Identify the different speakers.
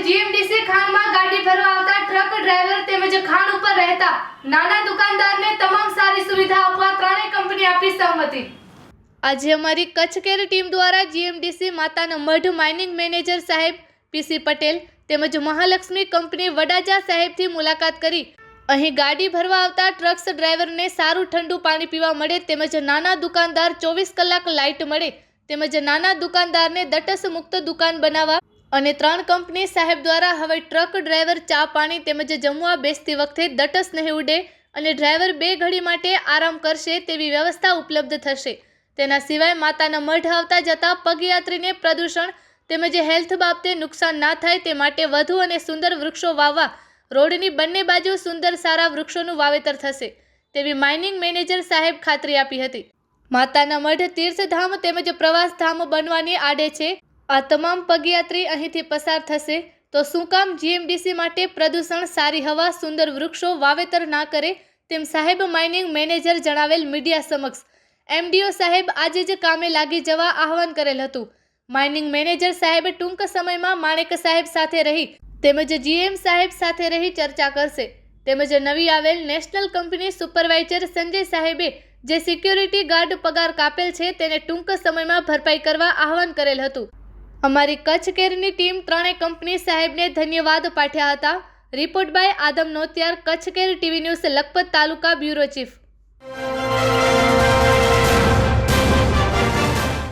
Speaker 1: અને જીએમડીસી ખાણમાં ગાડી ભરવા આવતા ટ્રક ડ્રાઈવર તેમજ ખાણ ઉપર રહેતા નાના દુકાનદારને તમામ સારી સુવિધા આપવા ત્રણેય કંપની આપી સહમતિ. આજે અમારી કચ્છ કેર ટીમ દ્વારા જીએમડીસી માતાના મઢ માઇનિંગ મેનેજર સાહેબ પીસી પટેલ તેમજ મહાલક્ષ્મી કંપની વડાજા સાહેબથી મુલાકાત કરી અહીં ગાડી ભરવા આવતા ટ્રક્સ ડ્રાઈવરને સારું ઠંડુ પાણી પીવા મળે તેમજ નાના દુકાનદાર ચોવીસ કલાક લાઇટ મળે તેમજ નાના દુકાનદારને દટસ મુક્ત દુકાન બનાવવા અને ત્રણ કંપની સાહેબ દ્વારા હવે ટ્રક ડ્રાઈવર ચા પાણી તેમજ જમવા બેસતી વખતે દટસ નહીં ઉડે અને ડ્રાઈવર બે ઘડી માટે આરામ કરશે તેવી વ્યવસ્થા ઉપલબ્ધ થશે. તેના સિવાય માતાના મઢ આવતા જતા પગયાત્રીને પ્રદૂષણ તેમજ હેલ્થ બાબતે નુકસાન ના થાય તે માટે વધુ અને સુંદર વૃક્ષો વાવવા, રોડની બંને બાજુ સુંદર સારા વૃક્ષોનું વાવેતર થશે, તેવી માઇનિંગ મેનેજર સાહેબ ખાતરી આપી હતી. માતાના મઢ તીર્થધામ તેમજ પ્રવાસધામ બનવાની આડે છે આ તમામ પગયાત્રી અહીંથી પસાર થશે. તો શું કામ જીએમડીસી માટે પ્રદૂષણ સારી હવા, સુંદર વૃક્ષો વાવેતર ના કરે તેમ સાહેબ માઇનિંગ મેનેજર જણાવેલ મીડિયા સમક્ષ. એમડીઓ સાહેબ આજે જ કામે લાગી જવા આહવાન કરેલ હતું. માઇનિંગ મેનેજર સાહેબ ટૂંક સમયમાં માણેક સાહેબ સાથે રહી તેમજ જીએમ સાહેબ સાથે રહી ચર્ચા કરશે. તેમજ નવી આવેલ નેશનલ કંપની સુપરવાઇઝર સંજય સાહેબે જે સિક્યોરિટી ગાર્ડ પગાર કાપેલ છે તેને ટૂંક સમયમાં ભરપાઈ કરવા આહવાન કરેલ હતું. અમારી કચ્છ કેરની ટીમ ત્રણેય કંપની સાહેબને ધન્યવાદ પાઠ્યા હતા. Report by Adam Notiyar, Kutch care TV news, Lakhpat taluka bureau chief.